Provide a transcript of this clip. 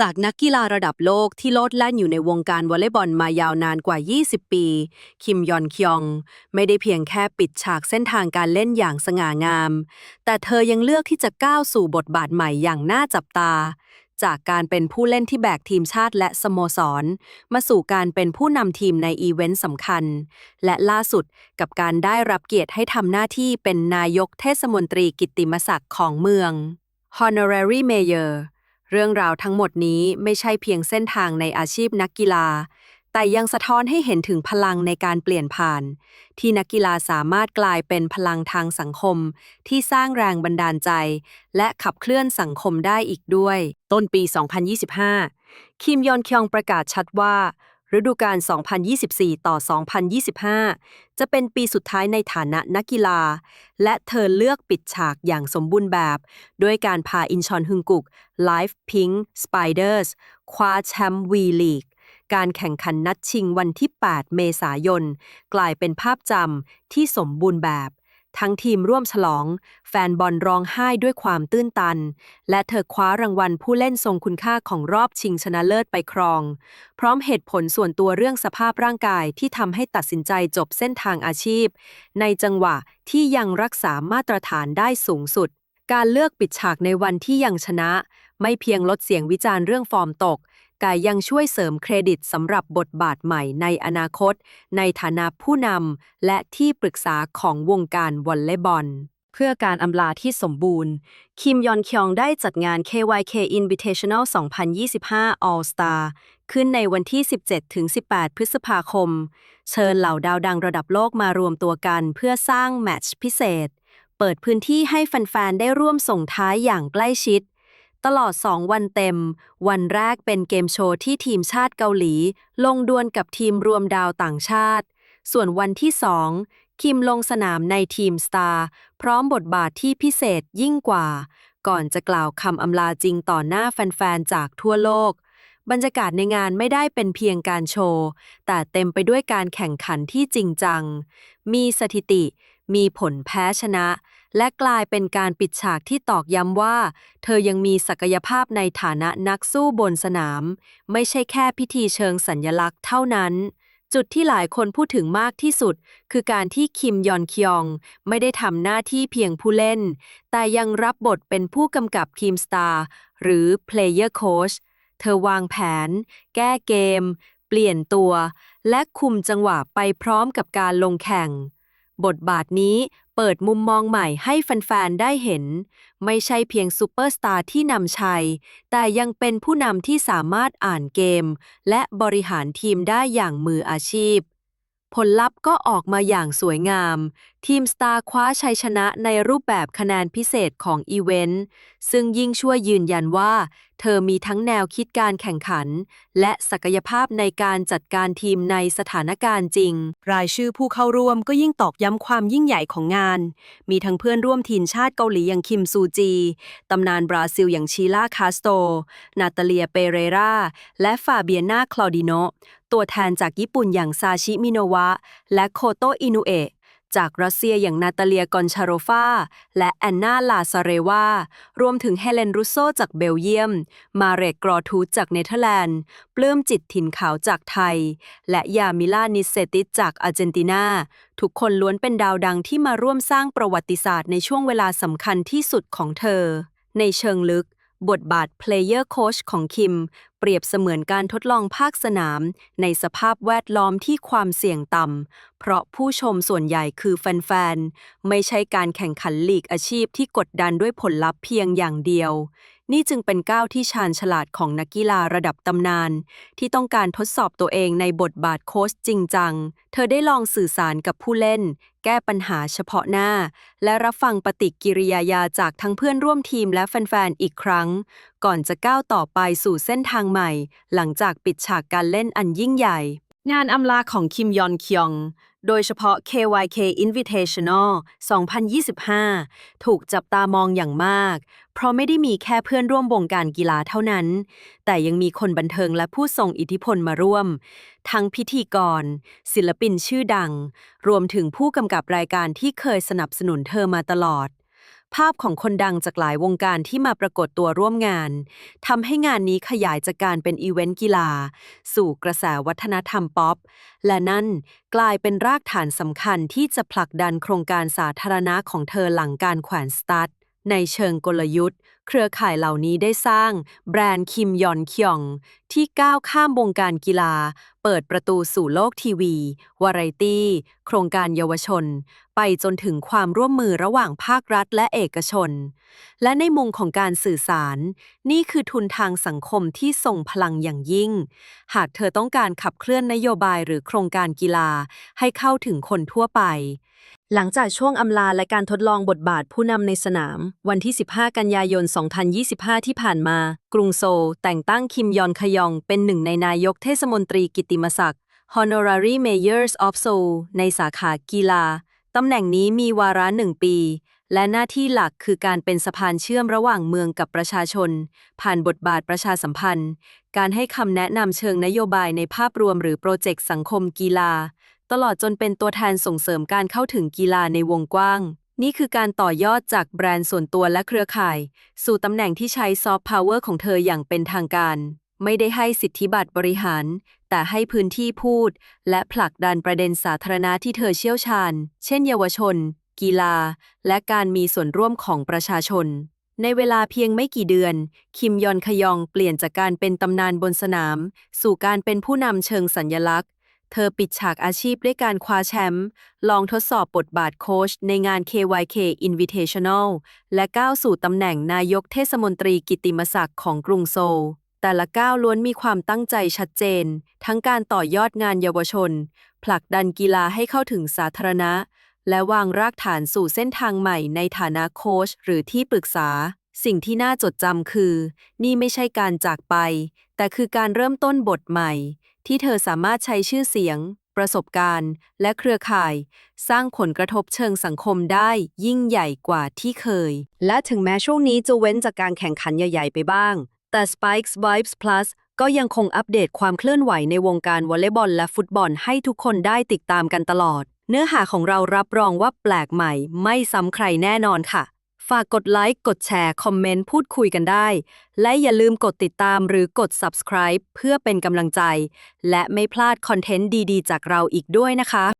จากนักกีฬาระดับโลกที่โลดแล่นอยู่ในวงการวอลเลย์บอลมายาวนานกว่า 20 ปี คิมยอนคยอง ไม่ได้เพียงแค่ปิดฉากเส้นทางการเล่นอย่างสง่างาม แต่เธอยังเลือกที่จะก้าวสู่บทบาทใหม่อย่างน่าจับตา จากการเป็นผู้เล่นที่แบกทีมชาติและสโมสร มาสู่การเป็นผู้นำทีมในอีเวนต์สำคัญ และล่าสุดกับการได้รับเกียรติให้ทำหน้าที่เป็นนายกเทศมนตรีกิตติมศักดิ์ของเมือง Honorary Mayor เรื่องราวทั้งหมดนี้ไม่ใช่เพียงเส้นทางในอาชีพนักกีฬา แต่ยังสะท้อนให้เห็นถึงพลังในการเปลี่ยนผ่าน ที่นักกีฬาสามารถกลายเป็นพลังทางสังคม ที่สร้างแรงบันดาลใจ และขับเคลื่อนสังคมได้อีกด้วย ต้นปี 2025 คิมยอนคยองประกาศชัดว่า ฤดูกาล 2024 ต่อ 2025 จะเป็นปีสุดท้ายในฐานะนักกีฬา และเธอเลือกปิดฉากอย่างสมบูรณ์แบบ ด้วยการพาอินชอนฮึงกุก Live Pink Spiders คว้าแชมป์วีลีกการแข่งขันนัดชิงวันที่ 8 เมษายน กลายเป็นภาพจำที่สมบูรณ์แบบ ทั้งทีมร่วมฉลอง แฟนบอลร้องไห้ด้วยความตื้นตัน และเธอคว้ารางวัลผู้เล่นทรงคุณค่าของรอบชิงชนะเลิศไปครอง พร้อมเหตุผลส่วนตัวเรื่องสภาพร่างกายที่ทำให้ตัดสินใจจบเส้นทางอาชีพ ในจังหวะที่ยังรักษามาตรฐานได้สูงสุด การเลือกปิดฉากในวันที่ยังชนะ ไม่เพียงลดเสียงวิจารณ์เรื่องฟอร์มตก แต่ยังช่วยเสริมเครดิตสำหรับบทบาทใหม่ในอนาคต ในฐานะผู้นำและที่ปรึกษาของวงการวอลเลย์บอล เพื่อการอำลาที่สมบูรณ์ คิมยอนคยองได้จัดงาน KYK Invitational 2025 All Star ขึ้นในวันที่ 17-18 พฤษภาคม เชิญเหล่าดาวดังระดับโลกมารวมตัวกันเพื่อสร้างแมตช์พิเศษ เปิดพื้นที่ให้แฟน ๆ ได้ร่วมส่งท้ายอย่างใกล้ชิด ตลอด 2 วันเต็ม วันแรกเป็นเกมโชว์ที่ทีมชาติเกาหลี ลงดวลกับทีมรวมดาวต่างชาติ ส่วนวันที่ 2 คิมลงสนามในทีมสตาร์พร้อมบทบาทที่พิเศษยิ่งกว่า ก่อนจะกล่าวคำอำลาจริงต่อหน้าแฟนๆ จากทั่วโลก บรรยากาศในงานไม่ได้เป็นเพียงการโชว์ แต่เต็มไปด้วยการแข่งขันที่จริงจัง มีสถิติ มีผลแพ้ชนะ และกลายเป็นการปิดฉากที่ตอกย้ำว่า เธอยังมีศักยภาพในฐานะนักสู้บนสนาม ไม่ใช่แค่พิธีเชิงสัญญลักษณ์เท่านั้นจุดที่หลายคนพูดถึงมากที่สุด คือการที่คิมยอนคยอง ไม่ได้ทำหน้าที่เพียงผู้เล่น แต่ยังรับบทเป็นผู้กำกับทีมสตาร์หรือ Player Coach เธอวางแผน แก้เกม เปลี่ยนตัว และคุมจังหวะไปพร้อมกับการลงแข่ง บทบาทนี้เปิดมุมมองใหม่ให้แฟน ๆ ได้เห็น ไม่ใช่เพียงซูเปอร์สตาร์ที่นำชัย แต่ยังเป็นผู้นำที่สามารถอ่านเกม และบริหารทีมได้อย่างมืออาชีพ ผลลัพธ์ก็ออกมาอย่างสวยงาม ทีมสตาร์คว้าชัยชนะในรูปแบบคะแนนพิเศษของอีเวนต์ซึ่งยิ่งช่วยยืนยันว่า เธอมีทั้งแนวคิดการแข่งขัน และศักยภาพในการจัดการทีมในสถานการณ์จริง รายชื่อผู้เข้าร่วมก็ยิ่งตอกย้ำความยิ่งใหญ่ของงาน มีทั้งเพื่อนร่วมทีมชาติเกาหลีอย่างคิมซูจี ตำนานบราซิลอย่างชีล่าคาสโต นาตาเลียเปเรราและฟาเบียนาคลอดิโนตัวแทนจากญี่ปุ่นอย่างซาชิมิโนวะ และโคโตอินุเอะ จากรัสเซียอย่างนาตาเลียกอนชาโรฟาและแอนนาลาซาเรวารวมถึงเฮเลนรุโซจากเบลเยียม มาเรกกรอทูจากเนเธอร์แลนด์ ปลื้มจิตถิ่นขาวจากไทย และยามิลานิเซติสจากอาร์เจนตินา ทุกคนล้วนเป็นดาวดังที่มาร่วมสร้างประวัติศาสตร์ในช่วงเวลาสำคัญที่สุดของเธอ ในเชิงลึก บทบาท Player Coach ของคิม เปรียบเสมือนการทดลองภาคสนาม ในสภาพแวดล้อมที่ความเสี่ยงต่ำ เพราะผู้ชมส่วนใหญ่คือแฟน ๆ ไม่ใช่การแข่งขันลีกอาชีพที่กดดันด้วยผลลัพธ์เพียงอย่างเดียว นี่จึงเป็นก้าวที่ชาญฉลาดของนักกีฬาระดับตำนาน ที่ต้องการทดสอบตัวเองในบทบาทโค้ชจริงจัง เธอได้ลองสื่อสารกับผู้เล่น ก้ปัญหาเฉพาะหน้า และรับฟังปฏิกิริยายาจากทั้งเพื่อนร่วมทีมและแฟน ๆ อีกครั้ง ก่อนจะก้าวต่อไปสู่เส้นทางใหม่ หลังจากปิดฉากการเล่นอันยิ่งใหญ่ งานอำลาของคิมยอนคยอง โดยเฉพาะ KYK Invitational 2025 ถูกจับตามองอย่างมาก เพราะไม่ได้มีแค่เพื่อนร่วมวงการกีฬาเท่านั้น แต่ยังมีคนบันเทิงและผู้ทรงอิทธิพลมาร่วม ทั้งพิธีกร ศิลปินชื่อดัง รวมถึงผู้กำกับรายการที่เคยสนับสนุนเธอมาตลอด ภาพของคนดังจากหลายวงการที่มาปรากฏตัวร่วมงานทำให้งานนี้ขยายจากการเป็นอีเวนต์กีฬา สู่กระแสวัฒนธรรมป๊อป และนั่นกลายเป็นรากฐานสำคัญที่จะผลักดันโครงการสาธารณะของเธอหลังการแขวนสตาร์ท ในเชิงกลยุทธ์ เครือข่ายเหล่านี้ได้สร้าง แบรนด์คิมยอนคยอง ที่ก้าวข้ามวงการกีฬา เปิดประตูสู่โลกทีวี วาไรตี้ โครงการเยาวชน ไปจนถึงความร่วมมือระหว่างภาครัฐและเอกชน และในมุมของการสื่อสาร นี่คือทุนทางสังคมที่ส่งพลังอย่างยิ่ง หากเธอต้องการขับเคลื่อนนโยบายหรือโครงการกีฬาให้เข้าถึงคนทั่วไป หลังจากช่วงอำลาและการทดลองบทบาทผู้นำในสนาม วันที่ 15 กันยายน 2025 ที่ผ่านมา กรุงโซล แต่งตั้งคิมยอนคยอง เป็นหนึ่งในนายกเทศมนตรีกิติมศักดิ์ Honorary Mayors of Seoul ในสาขากีฬา ตำแหน่งนี้มีวาระหนึ่งปี และหน้าที่หลักคือการเป็นสะพานเชื่อมระหว่างเมืองกับประชาชน ผ่านบทบาทประชาสัมพันธ์ การให้คำแนะนำเชิงนโยบายในภาพรวมหรือโปรเจกต์สังคมกีฬา ตลอดจนเป็นตัวแทนส่งเสริมการเข้าถึงกีฬาในวงกว้าง นี่คือการต่อยอดจากแบรนด์ส่วนตัวและเครือข่าย สู่ตำแหน่งที่ใช้ซอฟต์พาวเวอร์ของเธออย่างเป็นทางการ ไม่ได้ให้สิทธิบัตรบริหาร แต่ให้พื้นที่พูด และผลักดันประเด็นสาธารณะที่เธอเชี่ยวชาญ เช่น เยาวชน กีฬา และการมีส่วนร่วมของประชาชน ในเวลาเพียงไม่กี่เดือน คิมยอนคยองเปลี่ยนจากการเป็นตำนานบนสนาม สู่การเป็นผู้นำเชิงสัญญลักษณ์ เธอปิดฉากอาชีพด้วยการคว้าแชมป์ ลองทดสอบบทบาทโค้ชในงาน KYK Invitational และก้าวสู่ตำแหน่งนายกเทศมนตรีกิติมศักดิ์ของกรุงโซล แต่ละก้าวล้วนมีความตั้งใจชัดเจน ทั้งการต่อยอดงานเยาวชน ผลักดันกีฬาให้เข้าถึงสาธารณะ และวางรากฐานสู่เส้นทางใหม่ในฐานะโค้ชหรือที่ปรึกษา สิ่งที่น่าจดจำคือ นี่ไม่ใช่การจากไป แต่คือการเริ่มต้นบทใหม่ ที่เธอสามารถใช้ชื่อเสียง ประสบการณ์ และเครือข่าย สร้างผลกระทบเชิงสังคมได้ยิ่งใหญ่กว่าที่เคย และถึงแม้ช่วงนี้จะเว้นจากการแข่งขันใหญ่ ๆ ไปบ้าง แต่ Spikes Vibes Plus ก็ยังคงอัปเดตความเคลื่อนไหวในวงการวอลเลย์บอลและฟุตบอลให้ทุกคนได้ติดตามกันตลอด เนื้อหาของเรารับรองว่าแปลกใหม่ ไม่ซ้ำใครแน่นอนค่ะ ฝากกดไลค์ กดแชร์ คอมเมนต์ พูดคุยกันได้ และอย่าลืมกดติดตามหรือกด subscribe เพื่อเป็นกำลังใจ และไม่พลาดคอนเทนต์ดี ๆ จากเราอีกด้วยนะคะ